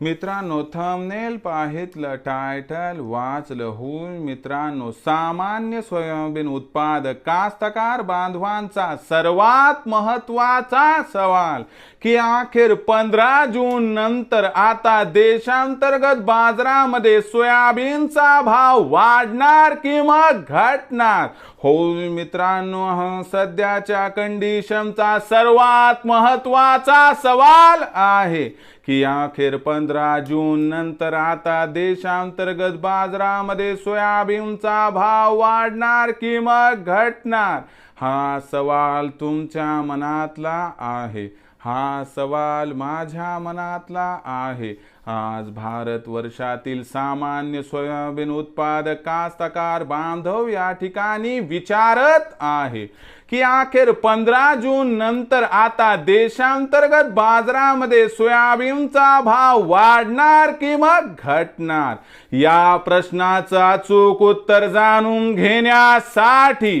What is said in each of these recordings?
मित्रांनो thumbnail पाहितलं title वाचलं होऊन मित्रांनो सामान्य सोयाबीन उत्पादक कास्तकार बांधवांचा सर्वात महत्त्वाचा सवाल की अखेर पंधरा जून नंतर आता देशांतर्गत बाजारामध्ये सोयाबीनचा भाव वाढणार किंवा घटणार? हो मित्रांनो सध्याच्या कंडिशनचा सर्वात महत्त्वाचा सवाल आहे. की अखेर पंधरा जून नंतर आता देशांतर्गत बाजारामध्ये सोयाबीनचा भाव वाढणार की मग घटणार? हा सवाल तुमच्या मनातला आहे. हा सवाल माझ्या मनातला आहे. आज भारत वर्षातील सामान्य सोयाबीन उत्पादक कास्तकार बांधव या ठिकाणी विचारत आहे की अखेर पंधरा जून नंतर आता देशांतर्गत बाजारामध्ये सोयाबीनचा भाव वाढणार किंवा मग घटणार? या प्रश्नाचं अचूक उत्तर जाणून घेण्यासाठी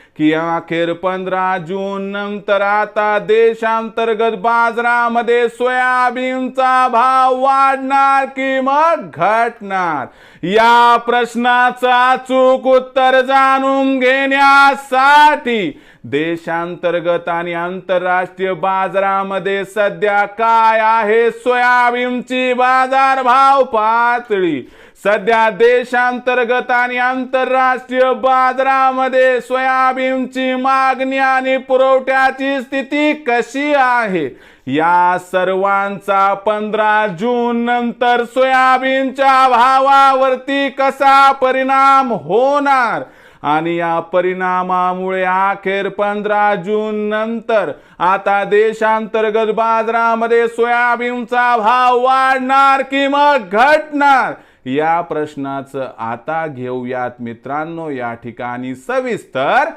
की अखेर पंधरा जून नंतर आता देशांतर्गत बाजारामध्ये सोयाबीनचा भाव वाढणार की मग घटणार? या प्रश्नाचं अचूक उत्तर जाणून घेण्यासाठी देशांतर्गत आणि आंतरराष्ट्रीय बाजारामध्ये सध्या काय आहे? सोयाबीनची बाजारभाव पातळी. सध्या देशांतर्गत आणि आंतरराष्ट्रीय बाजारामध्ये सोयाबीनची मागणी आणि पुरवठ्याची स्थिती कशी आहे? या सर्वांचा पंधरा जून नंतर सोयाबीनच्या भावावरती कसा परिणाम होणार? आणि या परिणामामुळे अखेर पंधरा जून नंतर आता देशांतर्गत बाजारामध्ये सोयाबीनचा भाव वाढणार की मग घटणार? या प्रश्नाचं आता घेऊयात मित्रांनो या ठिकाणी सविस्तर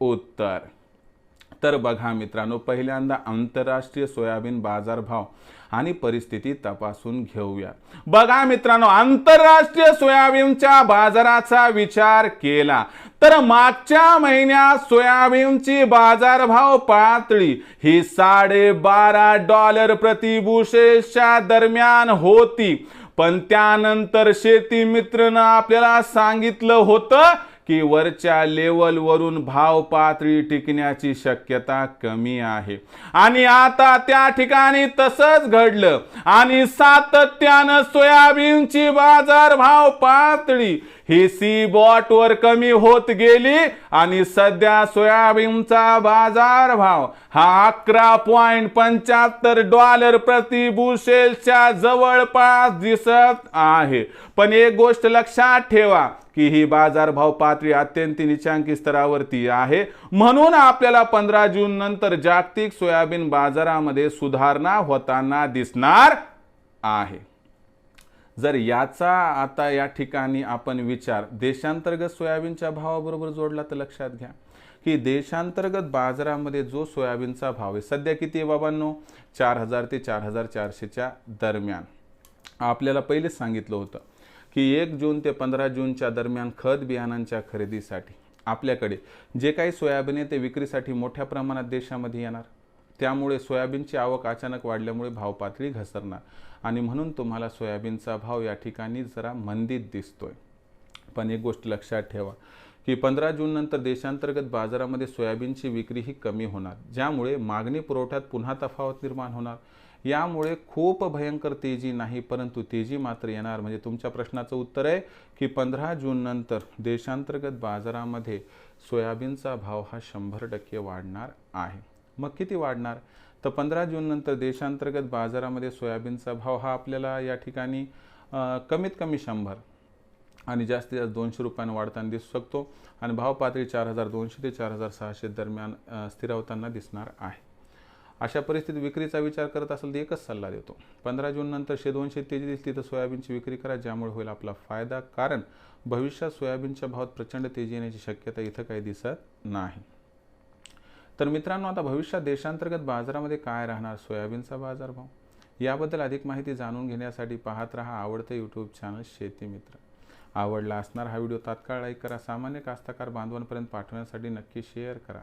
उत्तर. तर बघा मित्रांनो पहिल्यांदा आंतरराष्ट्रीय सोयाबीन बाजारभाव आणि परिस्थिती तपासून घेऊया. बघा मित्रांनो आंतरराष्ट्रीय सोयाबीनच्या बाजाराचा विचार केला. तर मागच्या महिन्यात सोयाबीनची बाजारभाव पातळी ही साडे बारा डॉलर प्रतिबुशेच्या दरम्यान होती. पण त्यानंतर शेती मित्रनं आपल्याला सांगितलं होतं की वरच्या लेवलवरून भाव पातळी टिकण्याची शक्यता कमी आहे. आणि आता त्या ठिकाणी तसंच घडलं. आणि सातत्यानं सोयाबीनची बाजारभाव पातळी ही सी बॉट वर कमी होत गेली आणि सध्या सोयाबीनचा बाजारभाव हा अकरा पॉइंट पंच्याहत्तर डॉलर प्रति बुशेलच्या जवळपास दिसत आहे. पण एक गोष्ट लक्षात ठेवा की ही बाजारभाव पातळी अत्यंत निचांकी स्तरावरती आहे. म्हणून आपल्याला पंधरा जून नंतर जागतिक सोयाबीन बाजारामध्ये सुधारणा होताना दिसणार आहे. जर याचा आता या ठिकाणी आपण विचार देशांतर्गत सोयाबीनच्या भावाबरोबर जोडला तर लक्षात घ्या. की देशांतर्गत बाजारामध्ये जो सोयाबीनचा भाव आहे सध्या किती आहे बाबांनो? चार हजार ते चार हजार चारशेच्या दरम्यान. आपल्याला पहिलेच सांगितलं होतं. की एक जून ते पंधरा जूनच्या दरम्यान खत बियाणांच्या खरेदीसाठी आपल्याकडे जे काही सोयाबीन आहे ते विक्रीसाठी मोठ्या प्रमाणात देशामध्ये येणार. त्यामुळे सोयाबीनची आवक अचानक वाढल्यामुळे भाव पातळी घसरणार. आणि म्हणून तुम्हाला सोयाबीनचा भाव या ठिकाणी जरा मंदीत दिसतोय. पण एक गोष्ट लक्षात ठेवा की पंधरा जून नंतर देशांतर्गत बाजारामध्ये सोयाबीनची विक्री ही कमी होणार. ज्यामुळे मागणी पुरवठ्यात पुन्हा तफावत निर्माण होणार. यामुळे खूप भयंकर तेजी नाही परंतु तेजी मात्र येणार. म्हणजे तुमच्या प्रश्नाचं उत्तर आहे की पंधरा जून नंतर देशांतर्गत बाजारामध्ये सोयाबीनचा भाव हा शंभर टक्के वाढणार आहे. मग किती वाढणार? तर पंधरा जून नंतर देशांतर्गत बाजारामध्ये सोयाबीनचा भाव हा आपल्याला या ठिकाणी कमीत कमी शंभर आणि जास्तीत जास्त दोनशे रुपयानं वाढताना दिसू शकतो. आणि भाव पातळी चार हजार दोनशे ते चार हजार सहाशे दरम्यान स्थिरावताना दिसणार आहे. अशा परिस्थितीत विक्रीचा विचार करत असेल तर एकच सल्ला देतो. पंधरा जून नंतर शे दोनशे तेजी तिथं सोयाबीनची विक्री करा ज्यामुळे होईल आपला फायदा. कारण भविष्यात सोयाबीनच्या भावात प्रचंड तेजी येण्याची शक्यता इथं काही दिसत नाही. तर मित्रांनो आता भविष्यात देशांतर्गत बाजारामध्ये काय राहणार? सोयाबीनचा बाजारभाव? याबद्दल अधिक माहिती जाणून घेण्यासाठी पाहत रहा आवडतं यूट्यूब चॅनल शेती मित्र. आवडला असणार हा व्हिडिओ तात्काळ लाईक करा. सामान्य कास्तकार बांधवांपर्यंत पाठवण्यासाठी नक्की शेअर करा.